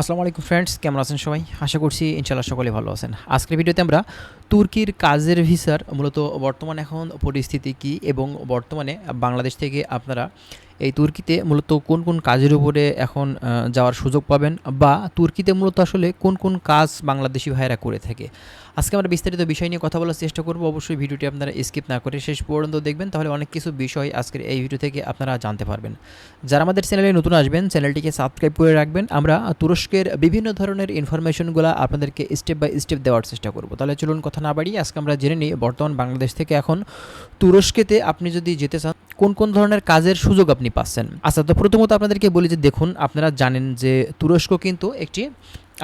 আসসালামু আলাইকুম ফ্রেন্ডস কেমন আছেন সবাই? আশা করছি ইনশাল্লাহ সকলে ভালো আছেন। আজকের ভিডিওতে আমরা তুর্কির কাজের ভিসার মূলত বর্তমান এখন পরিস্থিতি কি এবং বর্তমানে বাংলাদেশ থেকে আপনারা এই তুর্কিতে মূলত কোন কোন কাজের উপরে এখন যাওয়ার সুযোগ পাবেন বা তুর্কিতে মূলত আসলে কোন কোন কাজ বাংলাদেশি ভাইয়েরা করে থাকে? আজকে আমরা বিস্তারিত বিষয় নিয়ে কথা বলার চেষ্টা করব। অবশ্যই ভিডিওটি আপনারা স্কিপ না করে শেষ পর্যন্ত দেখবেন, তাহলে অনেক কিছু বিষয় আজকের এই ভিডিও থেকে আপনারা জানতে পারবেন। যারা আমাদের চ্যানেলে নতুন আসবেন চ্যানেলটিকে সাবস্ক্রাইব করে রাখবেন। আমরা তুরস্কের বিভিন্ন ধরনের ইনফরমেশনগুলো আপনাদেরকে স্টেপ বাই স্টেপ দেওয়ার চেষ্টা করব। তাহলে চলুন কথা না বাড়িয়ে আজকে আমরা জেনে নিই, বর্তমান বাংলাদেশ থেকে এখন তুরস্কেতে আপনি যদি যেতে চান কোন কোন ধরনের কাজের সুযোগ আপনি পাচ্ছেন? আচ্ছা তো প্রথমত আপনাদেরকে বলি যে দেখুন, আপনারা জানেন যে তুরস্ক কিন্তু একটি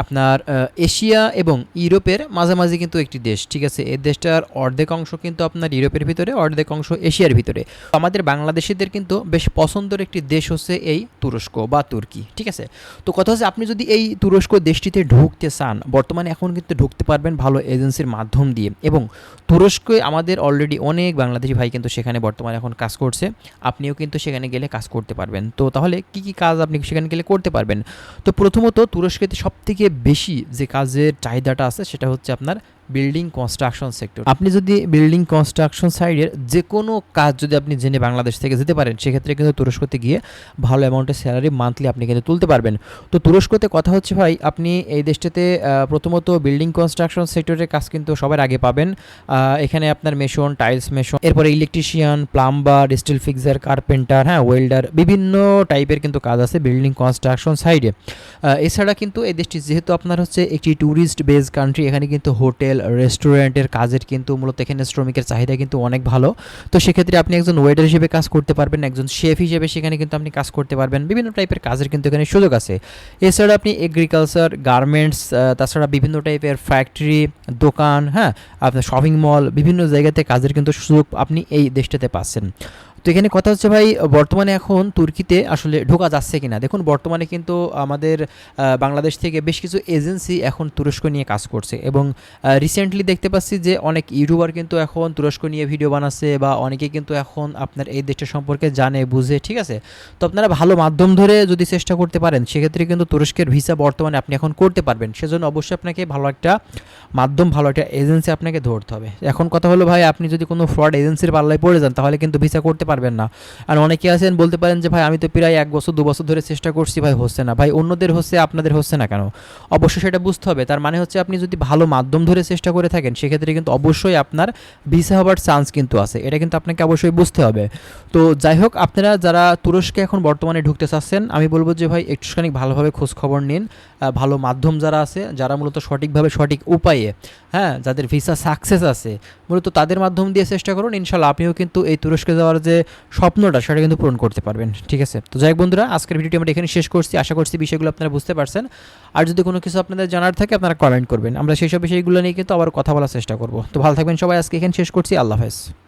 আপনার এশিয়া এবং ইউরোপের মাঝামাঝি কিন্তু একটি দেশ, ঠিক আছে? এই দেশটার অর্ধেক অংশ কিন্তু আপনার ইউরোপের ভিতরে, অর্ধেক অংশ এশিয়ার ভিতরে। আমাদের বাংলাদেশিদের কিন্তু বেশ পছন্দের একটি দেশ হচ্ছে এই তুরস্ক বা তুর্কি, ঠিক আছে? তো কথা হচ্ছে আপনি যদি এই তুরস্ক দেশটিতে ঢুকতে চান, বর্তমানে এখন কিন্তু ঢুকতে পারবেন ভালো এজেন্সির মাধ্যম দিয়ে এবং তুরস্কে আমাদের অলরেডি অনেক বাংলাদেশি ভাই কিন্তু সেখানে বর্তমানে এখন কাজ করছে, আপনিও কিন্তু সেখানে গেলে কাজ করতে পারবেন। তো তাহলে কি কি কাজ আপনি সেখানে গেলে করতে পারবেন? তো প্রথমত তুরস্কেতে সব থেকে বেশি যে কাজের চাহিদাটা আছে সেটা হচ্ছে আপনার বিল্ডিং কনস্ট্রাকশন সেক্টর আপনি যদি বিল্ডিং কনস্ট্রাকশন সাইডের যে কোনো কাজ যদি আপনি জেনে বাংলাদেশ থেকে যেতে পারেন, সেক্ষেত্রে কিন্তু তুরস্কতে গিয়ে ভালো অ্যামাউন্টের স্যালারি মান্থলি আপনি কিন্তু তুলতে পারবেন। তো তুরস্কতে কথা হচ্ছে ভাই, আপনি এই দেশটাতে প্রথমত বিল্ডিং কনস্ট্রাকশন সেক্টরের কাজ কিন্তু সবার আগে পাবেন। এখানে আপনার মেশন টাইলস মেশন এরপরে electrician plumber steel fixer carpenter হ্যাঁ ওয়েল্ডার বিভিন্ন টাইপের কিন্তু কাজ আছে বিল্ডিং কনস্ট্রাকশন সাইডে এছাড়া কিন্তু এই দেশটি যেহেতু আপনার হচ্ছে একটি ট্যুরিস্ট বেস কান্ট্রি এখানে কিন্তু হোটেল রেস্টুরেন্টের কাজের কিন্তু মূলত এখানে শ্রমিকের চাহিদা কিন্তু অনেক ভালো। তো সেক্ষেত্রে আপনি একজন ওয়েটার হিসেবে কাজ করতে পারবেন, একজন শেফ হিসেবে সেখানে কিন্তু আপনি কাজ করতে পারবেন। বিভিন্ন টাইপের কাজের কিন্তু এখানে সুযোগ আছে। এছাড়া আপনি এগ্রিকালচার গার্মেন্টস তাছাড়া বিভিন্ন টাইপের ফ্যাক্টরি দোকান হ্যাঁ আপনার শপিং মল বিভিন্ন জায়গাতে কাজের কিন্তু সুযোগ আপনি এই দেশটাতে পাচ্ছেন। তো এখানে কথা হচ্ছে ভাই, বর্তমানে এখন তুর্কিতে আসলে ঢোকা যাচ্ছে কিনা? দেখুন, বর্তমানে কিন্তু আমাদের বাংলাদেশ থেকে বেশ কিছু এজেন্সি এখন তুরস্ক নিয়ে কাজ করছে এবং রিসেন্টলি দেখতে পাচ্ছি যে অনেক ইউটিউবার কিন্তু এখন তুরস্ক নিয়ে ভিডিও বানাচ্ছে বা অনেকে কিন্তু এখন আপনার এই দেশটা সম্পর্কে জানে, বুঝে, ঠিক আছে? তো আপনারা ভালো মাধ্যম ধরে যদি চেষ্টা করতে পারেন, সেক্ষেত্রে কিন্তু তুরস্কের ভিসা বর্তমানে আপনি এখন করতে পারবেন। সেজন্য অবশ্যই আপনাকে ভালো একটা মাধ্যম, ভালো একটা এজেন্সি আপনাকে ধরতে হবে। এখন কথা হলো ভাই, আপনি যদি কোনো ফ্রড এজেন্সির পাল্লায় পড়ে যান, তাহলে কিন্তু ভিসা করতে পারবেন না। আর অনেকে আছেন, বলতে পারেন যে, ভাই, আমি তো প্রায় এক বছর, দু বছর ধরে চেষ্টা করছি, ভাই, হচ্ছে না। ভাই, অন্যদের হচ্ছে, আপনাদের হচ্ছে না কেন? অবশ্যই সেটা বুঝতে হবে। তার মানে হচ্ছে, আপনি যদি ভালো মাধ্যম ধরে চেষ্টা করে থাকেন, সেক্ষেত্রে কিন্তু অবশ্যই আপনার ভিসা হওয়ার চান্স কিন্তু আছে। এটা কিন্তু আপনাকে অবশ্যই বুঝতে হবে। তো যাই হোক, আপনারা যারা তুরস্কে এখন বর্তমানে ঢুকতে চাচ্ছেন, আমি বলব যে, ভাই, একটুখানি ভালোভাবে খোঁজ খবর নিন ভালো মাধ্যম যারা আছে, যারা মূলত সঠিকভাবে সঠিক উপায়ে হ্যাঁ যাদের ভিসা সাকসেস আছে মূলত তাদের মাধ্যম দিয়ে চেষ্টা করুন। ইনশাল্লাহ আপনিও কিন্তু এই তুরস্কে যাওয়ার যে স্বপ্নটা, সেটা কিন্তু পূরণ করতে পারবেন। ঠিক আছে? তো যাই বন্ধুরা, আজকের ভিডিওটি আমরা এখানে শেষ করছি। আশা করছি বিষয়গুলো আপনারা বুঝতে পারছেন। আর যদি কোনো কিছু আপনাদের জানার থাকে, আপনারা কমেন্ট করবেন। আমরা সেই সব বিষয়গুলো নিয়ে কিন্তু আবার কথা বলার চেষ্টা করব। তো ভালো থাকবেন সবাই। আজকে এখানে শেষ করছি। আল্লাহ হাফেজ।